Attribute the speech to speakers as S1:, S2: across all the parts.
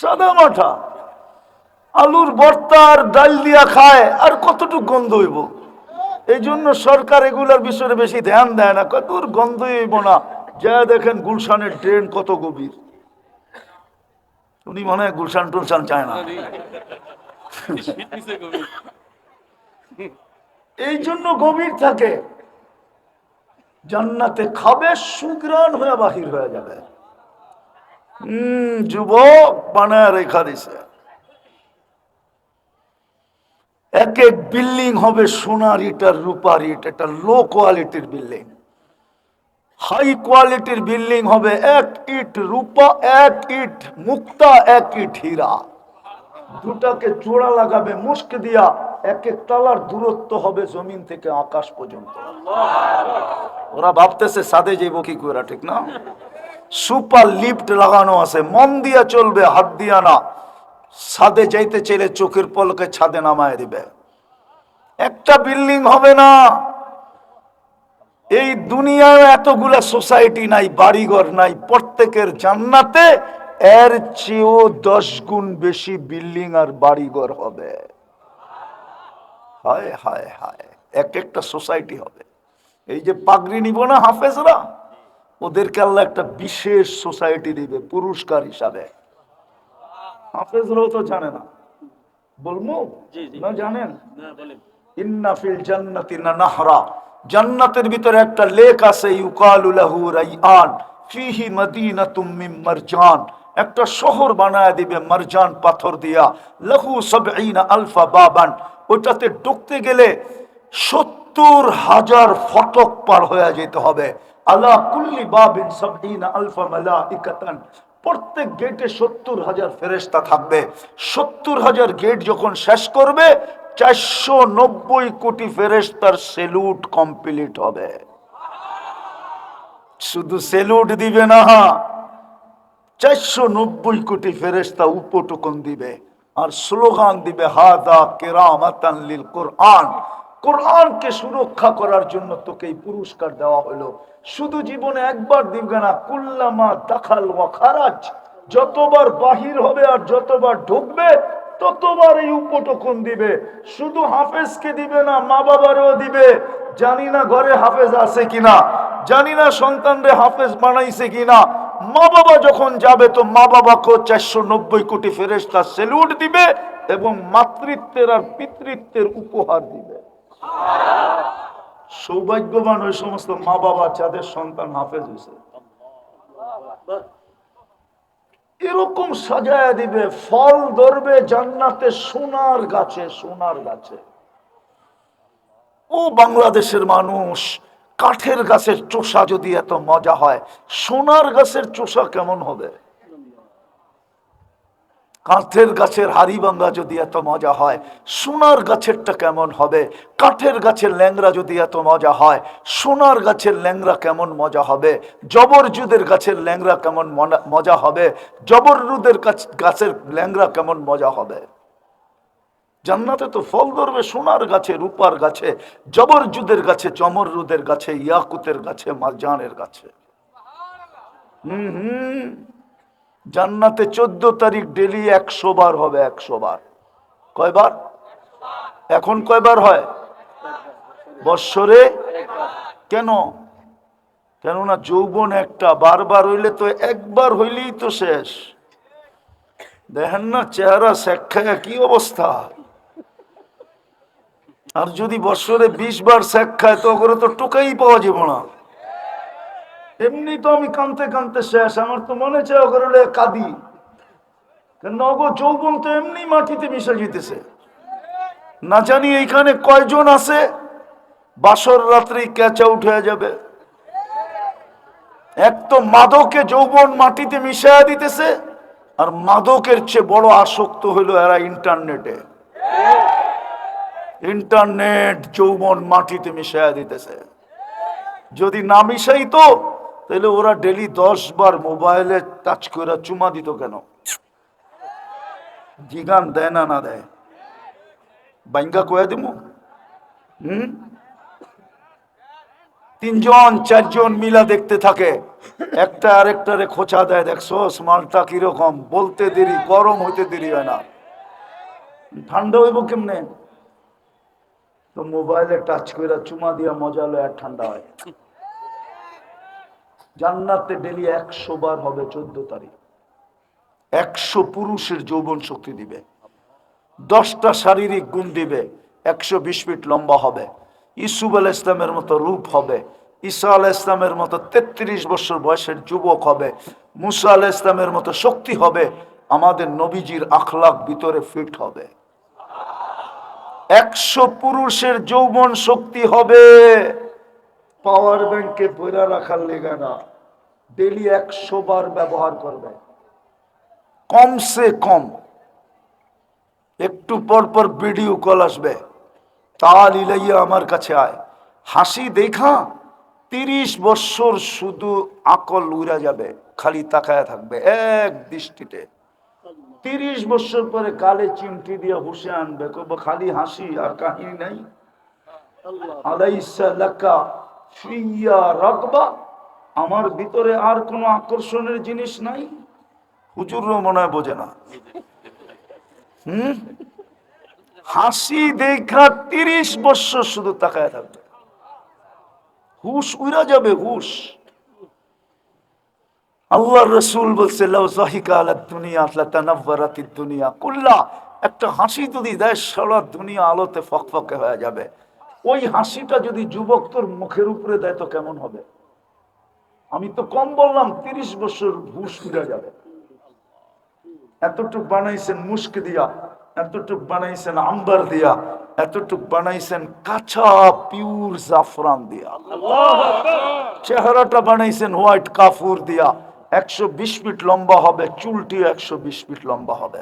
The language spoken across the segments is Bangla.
S1: সাদা মাঠা। আলুর ভর্তা আর ডাল দিয়া খায়, আর কতটুকু গন্ধ হইব? এই জন্য সরকার এগুলার বিষয়ে বেশি ধ্যান দেয় না। কতর গন্ধ হইব না। যা দেখেন গুলশানের ট্রেন কত গভীর। উনি মনে হয় গুলশান টুলশান চায় না। এই জন্য গভীর থাকে। জান্নাতে খাবে, সুগ্রাণ হয়ে বাহির হয়ে যাবে। যুবক বানায় রেখা দিছে। এক এক বিল্ডিং হবে সোনার ইটার, রূপার ইট এটা লো কোয়ালিটির বিল্ডিং। হাই কোয়ালিটির বিল্ডিং হবে এক ইট রূপা, এক ইট মুক্তা, এক ইট হীরা। দুটাকে জোড়া লাগাবে মুস্ক দিয়া, এক এক তালার দূরত্ব হবে জমিন থেকে আকাশ পর্যন্ত। ওরা ভাবতেছে সাদে যাইব কি করে ঠিক না? সুপার লিফট লাগানো আছে, মন দিয়া চলবে, হাত দিয়া না। ছাদে যাইতে চাইলে চোখের পলকে ছাদে নামায় দিবে। একটা বিল্ডিং হবে না। এই দুনিয়ায় এতগুলা সোসাইটি নাই, বাড়িঘর নাই, প্রত্যেকের জান্নাতে এর চেয়েও দশ গুণ বেশি বিল্ডিং আর বাড়িঘর হবে। হায় হায় হায়, এক একটা সোসাইটি হবে। এই যে পাগড়ি নিব না হাফেজরা? ওদেরকে আল্লাহ একটা বিশেষ সোসাইটি দিবে পুরস্কার হিসাবে। হাফেজরাও তো জানে না। বলব না জানেন? ইন্না জান্নাতি নাহরা। জান্নাতের ভিতরে একটা লেক আছে ইউকালু লাহু রাইয়ান ফিহি মাদিনাতুম মিন মারজান। একটা শহর বানায় দিবে মারজান পাথর দিয়া। লাহু সাবঈনা আলফা বাবান। ওটাতে ঢুকতে গেলে সত্তর হাজার ফটক পার হয়ে যেতে হবে। আলা কুল্লি বাবিন সাবঈনা আলফা মালাইকাতান। প্রত্যেক গেটে সত্তর হাজার ফেরেস্তা থাকবে। সত্তর হাজার গেট যখন শেষ করবে, চারশো নব্বই কোটি ফেরেস্তার সেলুট কমপ্লিট হবে। শুধু সেলুট দিবে না, চারশো নব্বই কোটি ফেরেস্তা উপটকন দিবে। আর স্লোগান দিবে, হাদা কেরামাতান লিল কোরআন। কোরআনকে সুরক্ষা করার জন্য তোকে এই পুরস্কার দেওয়া হলো। শুধু জীবনে একবার দিবে না, কুল্লামা দাখাল ওয়া খারাজ, যতবার বাহির হবে আর যতবার ঢুকবে ততবার এই উপটকন দিবে। শুধু হাফেজকে দিবে না মা বাবারও দিবে। জানি না ঘরে হাফেজ আছে কিনা, জানি না সন্তানরে হাফেজ বানাইছে কিনা। মা বাবা যখন যাবে তো মা বাবাকেও চারশো নব্বই কোটি ফেরেস্তা সেলুট দিবে এবং মাতৃত্বের আর পিতৃত্বের উপহার দিবে। সৌভাগ্যবান ওই সমস্ত মা বাবা যাদের সন্তান হাফেজ হয়েছে। এরকম সাজায় দিবে, ফল ধরবে জান্নাতে সোনার গাছে সোনার গাছে। ও বাংলাদেশের মানুষ, কাঠের গাছের চোষা যদি এত মজা হয়, সোনার গাছের চোষা কেমন হবে? কাঠের গাছের হাড়ি ভাঙ্গা যদি এত মজা হয়, সোনার গাছেরটা কেমন হবে? কাঠের গাছের ল্যাংরা যদি এত মজা হয়, সোনার গাছের ল্যাংরা কেমন মজা হবে? জবরজুদের গাছের ল্যাংরা কেমন মনা- মজা হবে? জবররুদের গাছ- গাছের ল্যাংরা কেমন মজা হবে? জান্নাতে তো ফল ধরবে সোনার গাছে, রূপার গাছে, জবরজুদের গাছে, চমররুদের গাছে, ইয়াকুতের গাছে মারজানের গাছে। হুম হুম। জান্নাতে চোদ্দ তারিখ ডেলি একশো বার হবে, একশো বার। কয়বার? এখন কয়বার হয়? বৎসরে? কেন? কেননা যৌবন একটা, বারবার হইলে তো একবার হইলেই তো শেষ। দেখেন না, চেহারা শেখায় কি অবস্থা? আর যদি বৎসরে বিশ বার শেখ খায়, তো ওগুলো তো টোকাই পাওয়া যাব না। এমনি তো আমি কানতে কানতে শেষ, আমার তো মনে চায় ওগুলো কাঁদি। অগো যৌবন তো এমনি মাটিতে মিশে যেতেছে। না জানি এইখানে কয়জন আছে, বাসর রাত্রে ক্যাচ হয়ে যাবে। এক তো মাদকে যৌবন মাটিতে মিশাইয়া দিতেছে, আর মাদকের চেয়ে বড় আসক্ত হইল এরা ইন্টারনেটে ইন্টারনেট যৌবন মাটিতে মিশাইয়া দিতেছে। যদি না মিশাই তো তাহলে ওরা ডেলি দশ বার মোবাইলে টাচ করে চুমা দিত কেন? জিগান দেয় না না দেয়? বাইঙ্গা কয়ে দিব হুম? তিনজন, চারজন মিলা দেখতে থাকে। একটা আরেকটারে খোঁচা দেয় দেখছ মালটা কীরকম? বলতে দেরি, গরম হইতে দেরি হয় না। ঠান্ডা হইব কেমনে? তো মোবাইলে টাচ করে চুমা দিয়া মজা লয় আর ঠান্ডা হয়। জান্নাতে ডেলি একশো বার হবে চোদ্দ তারিখ। একশো পুরুষের যৌবন শক্তি দিবে। দশটা শারীরিক গুণ দিবে। একশো বিশ ফিট লম্বা হবে। ইসুব আল ইসলামের মতো রূপ হবে। ঈসা আল ইসলামের মতো তেত্রিশ বছর বয়সের যুবক হবে। মুসা আল ইসলামের মতো শক্তি হবে। আমাদের নবীজির আখলাক ভিতরে ফিট হবে। একশো পুরুষের যৌবন শক্তি হবে। পাওয়ার ব্যাংকে বইরা রাখার লেগে না। ডেলি একশো বার ব্যবহার করবে। কমসে কম একটু পর পর ভিডিও কল আসবে। তাল ইলাইয়া আমার কাছে আয়। হাসি দেখা তিরিশ বছর শুধু আকল উড়া যাবে খালি তাকায় থাকবে এক দৃষ্টিতে। তিরিশ বছর পরে কালে চিমটি দিয়ে হুসে আনবে খালি হাসি আর কাহিনী নাই। আলাইসা লাকা আমার ভিতরে আর কোনো আকর্ষণের জিনিস নাই? হুজুরও মনে হয় বোঝে না। হুম? হাসি দেখা তিরিশ বছর শুধু তাকায় থাকবে। হুশ উড়া যাবে হুশ। আল্লাহ রসুল বলছে একটা হাসি যদি দেয়, সারা দুনিয়া আলোতে ফকফকে হয়ে যাবে। ওই হাসিটা যদি যুবক তোর মুখের উপরে দেয় তো কেমন হবে? আমি তো কম বললাম, তিরিশ বছর হুশ উড়া যাবে। এতটুক বানাইছেন মুস্ক দিয়া, এতটুক বানাইছেন আম্বার দিয়া, এতটুক বানাইছেন কাঁচা পিউর জাফরান দিয়া। চেহারাটা বানাইছেন হোয়াইট কাফুর দিয়া। একশো বিশ ফিট লম্বা হবে চুলটি একশো বিশ ফিট লম্বা হবে।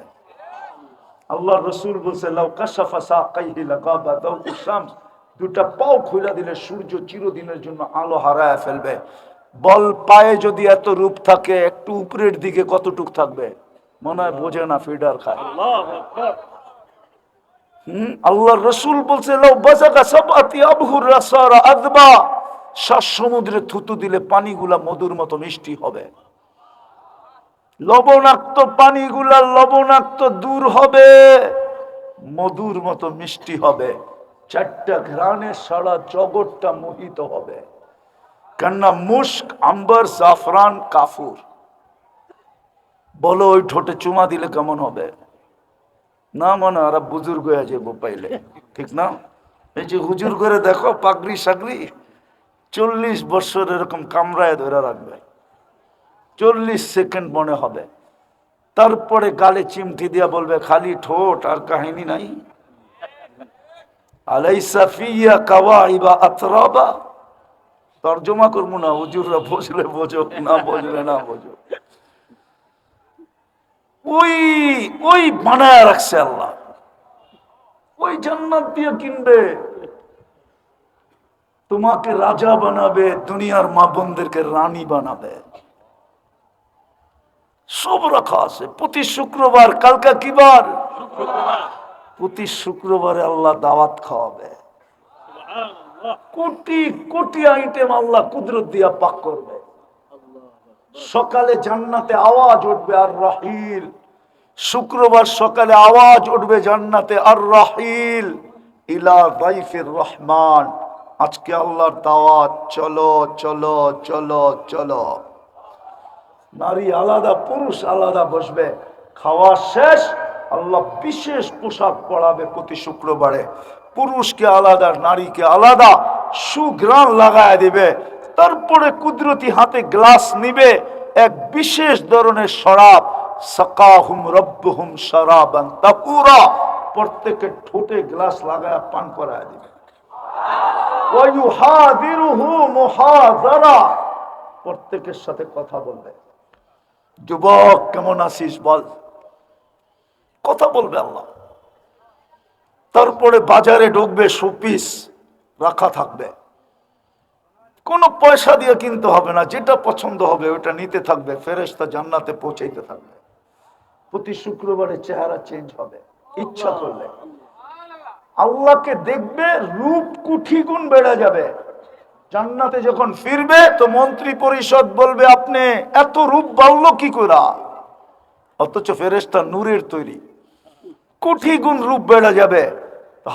S1: আল্লাহ রসুল বলছে, লাউ কাশাফা সাকাইহি লাগাবা দাউকু শামস। দুটা পাও খুলে দিলে সূর্য চিরদিনের জন্য আলো হারায় ফেলবে। বল পায়ে যদি এত রূপ থাকে, একটু উপরের দিকে কতটুক থাকবে? মনে হয় বোঝে না ফিডার খায়। আল্লাহ রসুল বলছে সমুদ্রে থুতু দিলে পানিগুলা মধুর মতো মিষ্টি হবে। লবণাক্ত পানিগুলা লবণাক্ত দূর হবে, মধুর মতো মিষ্টি হবে। চারটা ঘ্রাণে সারা জগৎটা মোহিত হবে। কেননা মুস্ক আম্বার, জাফরান, কাফুর। বলো, ওই ঠোঁটে চুমা দিলে কেমন হবে? না মানে ওরা বুজুর্গ হয়ে যাব পাইলে। ঠিক না? এই যে হুজুর করে দেখো, পাগড়ি সাগরি চল্লিশ বছর এরকম কামরায় ধরে রাখবে। চল্লিশ সেকেন্ড মনে হবে। তারপরে গালে চিমটি দিয়া বলবে, খালি ঠোঁট আর কাহিনী নাই। আলাইসা ফিয়া কাওয়াইবা আতরাবা। তর্জমা করব না, হুজুররা বসলে বোঝো, না বসলে না বোঝো। ওই ওই বানায় রাখছে আল্লাহ। ওই জান্নাত দিয়ে কিনবে। তোমাকে রাজা বানাবে, দুনিয়ার মা বোনদেরকে রানী বানাবে। সব রাখা আছে। প্রতি শুক্রবার, কালকা কি বার? প্রতি শুক্রবারে আল্লাহ দাওয়াত খাওয়াবে। কোটি কোটি আইটেম আল্লাহ কুদরত দিয়া পাক করবে। সকালে জান্নাতে আওয়াজ উঠবে আর রাহিল। শুক্রবার সকালে আওয়াজ উঠবে জান্নাতে আর রাহিল। ইলা দাইফির রহমান। আজকে আল্লাহর দাওয়াত চলো চলো চলো চলো। নারী আলাদা পুরুষ আলাদা বসবে। খাওয়া শেষ আল্লাহ বিশেষ পোশাক পরাবে প্রতি শুক্রবারে। পুরুষকে আলাদা, নারীকে আলাদা সুগ্রাণ লাগায় দিবে। তারপরে কুদরতি হাতে গ্লাস নিবে। এক বিশেষ ধরনের শরাব। সাকাহুম রব্বহুম শরাবান তাকুরা। প্রত্যেকের ঠোঁটে গ্লাস লাগায় পান করায় দিবে। প্রত্যেকের সাথে কথা বলবে। যুবক, কেমন আছিস বল? কথা বলবে আল্লাহ। তারপরে বাজারে ঢুকবে, শোপিস, রাখা থাকবে। কোনো পয়সা দিয়ে কিনতে হবে না, যেটা পছন্দ হবে ওটা নিতে থাকবে ফেরেস্তা জান্নাতে পৌঁছাইতে থাকবে। প্রতি শুক্রবারে চেহারা চেঞ্জ হবে, ইচ্ছা করলে। আল্লাহকে দেখবে, রূপ কুঠি গুণ বেড়ে যাবে। জান্নাতে যখন ফিরবে, তো মন্ত্রী পরিষদ বলবে, আপনি এত রূপ বাড়লো কি করা অথচ ফেরেস্তা নূরের তৈরি। কোটি গুণ রূপ বেড়ে যাবে।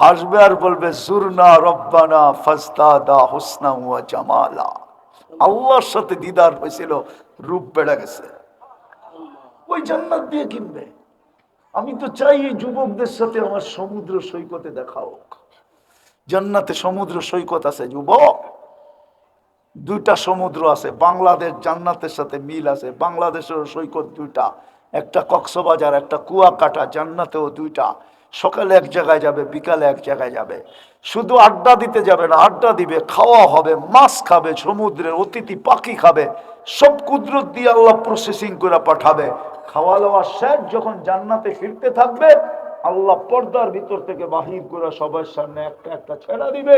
S1: হাসবে আর বলবে সুরনা রব্বানা ফাস্তাদা হোসনা জামালা। আল্লাহর সাথে দিদার হয়েছিল, রূপ বেড়ে গেছে। ওই জান্নাত দিয়ে কিনবে। আমি তো চাই এই যুবকদের সাথে আমার সমুদ্র সৈকতে দেখা হোক। জান্নাতে সমুদ্র সৈকত আছে, যুবক। দুইটা সমুদ্র আছে, বাংলাদেশ জান্নাতের সাথে মিল আছে বাংলাদেশের সৈকত দুইটা। একটা কক্সবাজার, একটা কুয়াকাটা, জান্নাতেও দুইটা। সকালে এক জায়গায় যাবে, বিকালে এক জায়গায় যাবে। শুধু আড্ডা দিতে যাবে না, আড্ডা দিবে, খাওয়া হবে, মাছ খাবে, সমুদ্রের অতিথি, পাখি খাবে, সব কুদরত দিয়ে আল্লাহ প্রসেসিং করে পাঠাবে। খাওয়া দাওয়া শেষ, যখন জান্নাতে ফিরতে থাকবে, আল্লাহ পর্দার ভিতর থেকে বাহির করে সবার সামনে একটা একটা ছেড়া দিবে।